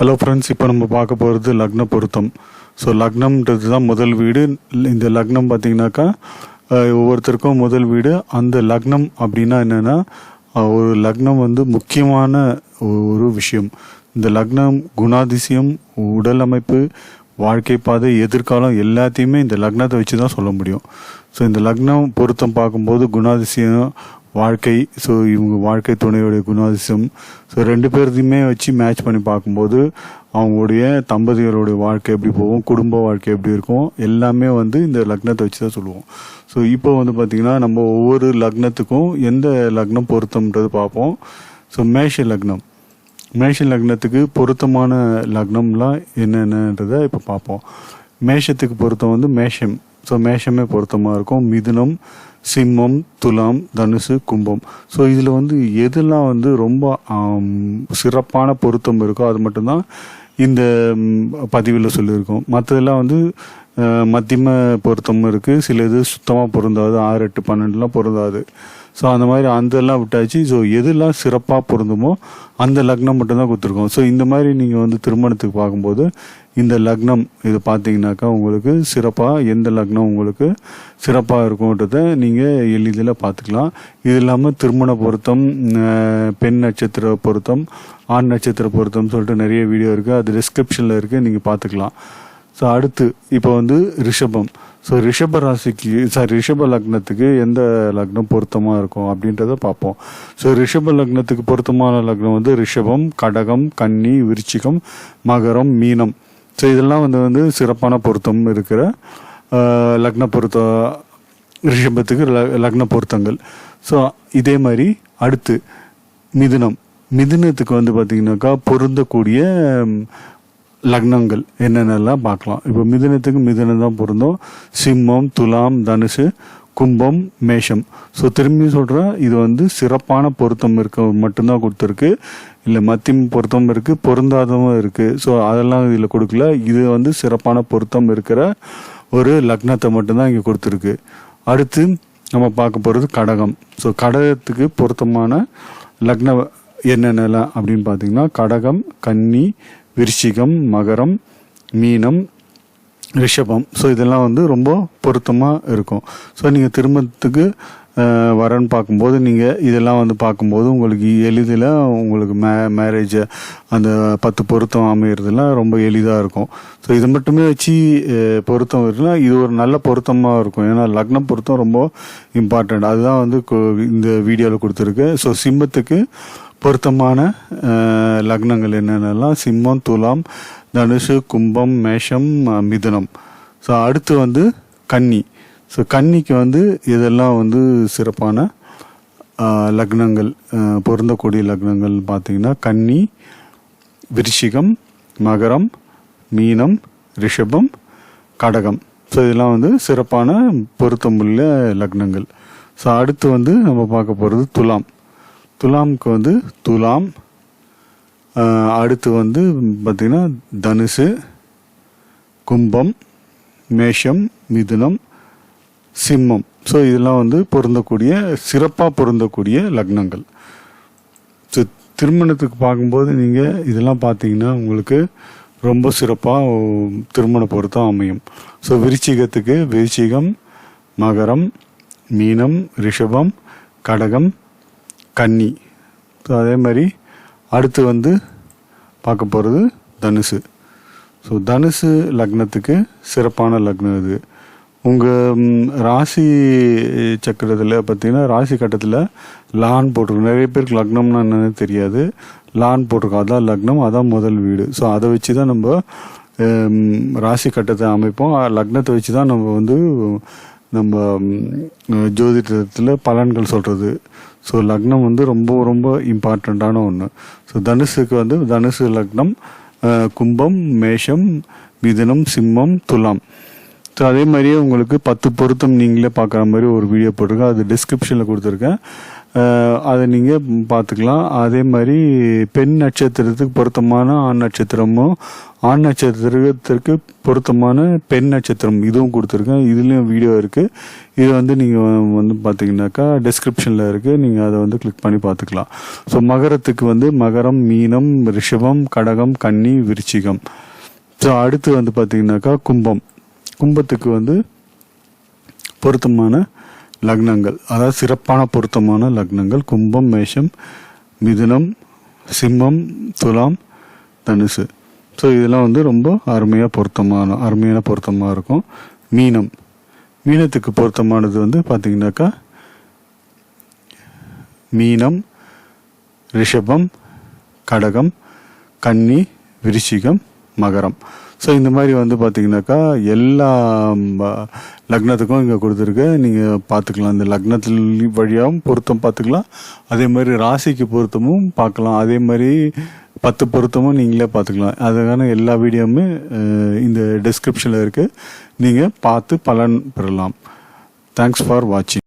Hello friends இப்போ நம்ம பார்க்க போகிறது லக்ன பொருத்தம். ஸோ லக்னம்ன்றது தான் முதல் வீடு. இந்த லக்னம் பார்த்தீங்கன்னாக்கா ஒவ்வொருத்தருக்கும் முதல் வீடு. அந்த லக்னம் அப்படின்னா என்னென்னா ஒரு லக்னம் வந்து முக்கியமான ஒரு விஷயம். இந்த லக்னம் குணாதிசயம் உடல் அமைப்பு வாழ்க்கை பாதை எதிர்காலம் எல்லாத்தையுமே இந்த லக்னத்தை வச்சு தான் சொல்ல முடியும். ஸோ இந்த லக்னம் பொருத்தம் பார்க்கும்போது குணாதிசயம் வாழ்க்கை ஸோ இவங்க வாழ்க்கை துணையுடைய குணாதிசயம். ஸோ ரெண்டு பேர்த்தையுமே வச்சு மேட்ச் பண்ணி பார்க்கும்போது அவங்களுடைய தம்பதிகளுடைய வாழ்க்கை எப்படி போகும் குடும்ப வாழ்க்கை எப்படி இருக்கும் எல்லாமே வந்து இந்த லக்னத்தை வச்சு தான் சொல்லுவோம். ஸோ இப்போ வந்து பார்த்திங்கன்னா நம்ம ஒவ்வொரு லக்னத்துக்கும் எந்த லக்னம் பொருத்தம்ன்றது பார்ப்போம். ஸோ மேஷ லக்னம். மேஷ லக்னத்துக்கு பொருத்தமான லக்னம்லாம் என்னென்னன்றதை இப்போ பார்ப்போம். மேஷத்துக்கு பொருத்தம் வந்து மேஷம். ஸோ மேஷமே பொருத்தமாக இருக்கும். மிதுனம் சிம்மம் துலாம் தனுசு கும்பம். ஸோ இதில் வந்து எதெல்லாம் வந்து ரொம்ப சிறப்பான பொருத்தம் இருக்கோ அது மட்டும்தான் இந்த பதிவில் சொல்லியிருக்கோம். மற்றதெல்லாம் வந்து மத்தியம பொருத்தம் இருக்குது சில இது சுத்தமாக பொருந்தாது. ஆறு எட்டு பன்னெண்டுலாம் பொருந்தாது. ஸோ அந்த மாதிரி அதெல்லாம் விட்டாச்சு. ஸோ எதெல்லாம் சிறப்பாக பொருந்துமோ அந்த லக்னம் மட்டும்தான் கொடுத்துருக்கோம். ஸோ இந்த மாதிரி நீங்கள் வந்து திருமணத்துக்கு பார்க்கும்போது இந்த லக்னம் இது பார்த்தீங்கன்னாக்கா உங்களுக்கு சிறப்பாக எந்த லக்னம் உங்களுக்கு சிறப்பாக இருக்கும்ன்றத நீங்கள் எளிதில் பார்த்துக்கலாம். இது இல்லாமல் திருமண பொருத்தம் பெண் நட்சத்திர பொருத்தம் ஆண் நட்சத்திர பொருத்தம் சொல்லிட்டு நிறைய வீடியோ இருக்குது அது டிஸ்கிரிப்ஷனில் இருக்குது நீங்கள் பார்த்துக்கலாம். ஸோ அடுத்து இப்போ வந்து ரிஷபம். ஸோ ரிஷப ராசிக்கு சாரி ரிஷப லக்னத்துக்கு எந்த லக்னம் பொருத்தமாக இருக்கும் அப்படின்றத பார்ப்போம். ஸோ ரிஷப லக்னத்துக்கு பொருத்தமான லக்னம் வந்து ரிஷபம் கடகம் கன்னி விருச்சிகம் மகரம் மீனம். ஸோ இதெல்லாம் வந்து வந்து சிறப்பான பொருத்தம் இருக்கிற லக்ன பொருத்த ரிஷபத்துக்கு ல- லக்ன பொருத்தங்கள். ஸோ இதே மாதிரி அடுத்து மிதுனம். மிதுனத்துக்கு வந்து பார்த்தீங்கன்னாக்கா பொருந்தக்கூடிய லக்னங்கள் என்னென்னலாம் பார்க்கலாம். இப்போ மிதுனத்துக்கு மிதுனம் தான் பொருந்தும். சிம்மம் துலாம் தனுசு கும்பம் மேஷம். ஸோ திரும்பி சொல்கிறேன் இது வந்து சிறப்பான பொருத்தம் இருக்க மட்டும்தான் கொடுத்துருக்கு. இல்லை மத்தியம் பொருத்தம் இருக்குது பொருந்தாதவும் இருக்குது ஸோ அதெல்லாம் இதில் கொடுக்கல. இது வந்து சிறப்பான பொருத்தம் இருக்கிற ஒரு லக்னத்தை மட்டும்தான் இங்கே கொடுத்துருக்கு. அடுத்து நம்ம பார்க்க போகிறது கடகம். ஸோ கடகத்துக்கு பொருத்தமான லக்ன என்னென்னலாம் அப்படின்னு பார்த்தீங்கன்னா கடகம் கன்னி விருச்சிகம் மகரம் மீனம் ரிஷபம். ஸோ இதெல்லாம் வந்து ரொம்ப பொருத்தமாக இருக்கும். ஸோ நீங்கள் திருமணத்துக்கு வரன்னு பார்க்கும்போது நீங்கள் இதெல்லாம் வந்து பார்க்கும்போது உங்களுக்கு எளிதில் உங்களுக்கு மே மேரேஜ் அந்த பத்து பொருத்தம் அமையிறதுலாம் ரொம்ப எளிதாக இருக்கும். ஸோ இது மட்டுமே வச்சு பொருத்தம் இருக்குன்னா இது ஒரு நல்ல பொருத்தமாக இருக்கும். ஏன்னா லக்னம் பொருத்தம் ரொம்ப இம்பார்ட்டண்ட் அதுதான் வந்து இந்த வீடியோவில் கொடுத்துருக்கு. ஸோ சிம்மத்துக்கு பொருத்தமான லக்னங்கள் என்னென்னலாம்? சிம்மம் துலாம் தனுஷு கும்பம் மேஷம் மிதுனம். ஸோ அடுத்து வந்து கன்னி. ஸோ கன்னிக்கு வந்து இதெல்லாம் வந்து சிறப்பான லக்னங்கள் பொருந்தக்கூடிய லக்னங்கள் பார்த்தீங்கன்னா கன்னி விருஷிகம் மகரம் மீனம் ரிஷபம் கடகம். ஸோ இதெல்லாம் வந்து சிறப்பான பொருத்தமுள்ள லக்னங்கள். ஸோ அடுத்து வந்து நம்ம பார்க்க போகிறது துலாம். துலாம்க்கு வந்து துலாம் அடுத்து வந்து பார்த்திங்கன்னா தனுசு கும்பம் மேஷம் மிதுனம் சிம்மம். ஸோ இதெல்லாம் வந்து பொருந்தக்கூடிய சிறப்பாக பொருந்தக்கூடிய லக்னங்கள். ஸோ திருமணத்துக்கு பார்க்கும்போது நீங்கள் இதெல்லாம் பார்த்தீங்கன்னா உங்களுக்கு ரொம்ப சிறப்பாக திருமண பொருத்தம் அமையும். ஸோ விருச்சிகத்துக்கு விருச்சிகம் மகரம் மீனம் ரிஷபம் கடகம் கன்னி. ஸோ அதே மாதிரி அடுத்து வந்து பார்க்க போகிறது தனுசு. ஸோ தனுசு லக்னத்துக்கு சிறப்பான லக்னம் இது. உங்கள் ராசி சக்கரத்தில் பார்த்தீங்கன்னா ராசி கட்டத்தில் லான் போட்டிருக்கோம். நிறைய பேருக்கு லக்னம்னா என்னன்னு தெரியாது. லான் போட்டிருக்கோம். அதான் லக்னம் அதான் முதல் வீடு. ஸோ அதை வச்சு தான் நம்ம ராசி கட்டத்தை அமைப்போம். லக்னத்தை வச்சு தான் நம்ம வந்து நம்ம ஜோதிடத்தில் பலன்கள் சொல்கிறது ஸோ லக்னம் வந்து ரொம்ப ரொம்ப இம்பார்ட்டண்ட்டான ஒன்று ஸோ தனுசுக்கு வந்து தனுசு லக்னம் கும்பம் மேஷம் மிதனம் சிம்மம் துலாம். ஸோ அதே மாதிரியே உங்களுக்கு பத்து பொருத்தம் நீங்களே பார்க்குற மாதிரி ஒரு வீடியோ போட்டிருக்கேன். அது டிஸ்கிரிப்ஷனில் கொடுத்துருக்கேன். அதை நீங்கள் பார்த்துக்கலாம் அதே மாதிரி பெண் நட்சத்திரத்துக்கு பொருத்தமான ஆண் நட்சத்திரமும் ஆண் நட்சத்திரத்திற்கு பொருத்தமான பெண் நட்சத்திரம் இதுவும் கொடுத்துருக்கேன். இதுலேயும் வீடியோ இருக்குது இது வந்து நீங்கள் வந்து பார்த்தீங்கன்னாக்கா டிஸ்கிரிப்ஷனில் இருக்குது நீங்கள் அதை வந்து கிளிக் பண்ணி பார்த்துக்கலாம் ஸோ மகரத்துக்கு வந்து மகரம் மீனம் ரிஷபம் கடகம் கன்னி விருச்சிகம். ஸோ அடுத்து வந்து பார்த்தீங்கன்னாக்கா கும்பம். கும்பத்துக்கு வந்து பொருத்தமான லக்னங்கள். அதாவது சிறப்பான பொருத்தமான லக்னங்கள். கும்பம் மேஷம் மிதுனம் சிம்மம் துலாம் தனுசு. ஸோ இதெல்லாம் வந்து ரொம்ப அருமையாக பொருத்தமான அருமையான பொருத்தமாக இருக்கும். மீனம். மீனத்துக்கு பொருத்தமானது வந்து பார்த்திங்கனாக்கா மீனம் ரிஷபம் கடகம் கன்னி விருச்சிகம் மகரம். ஸோ இந்த மாதிரி வந்து பார்த்தீங்கன்னாக்கா எல்லா லக்னத்துக்கும் இங்கே கொடுத்துருக்கு. நீங்கள் பார்த்துக்கலாம் இந்த லக்னத்தில் வழியாகவும் பொருத்தம் பார்த்துக்கலாம் அதே மாதிரி ராசிக்கு பொருத்தமும் பார்க்கலாம் அதே மாதிரி பத்து பொருத்தமும் நீங்களே பார்த்துக்கலாம் அதுக்கான எல்லா வீடியோவுமே இந்த டிஸ்கிரிப்ஷனில் இருக்குது நீங்கள் பார்த்து பலன் பெறலாம். தேங்க்ஸ் ஃபார் வாட்சிங்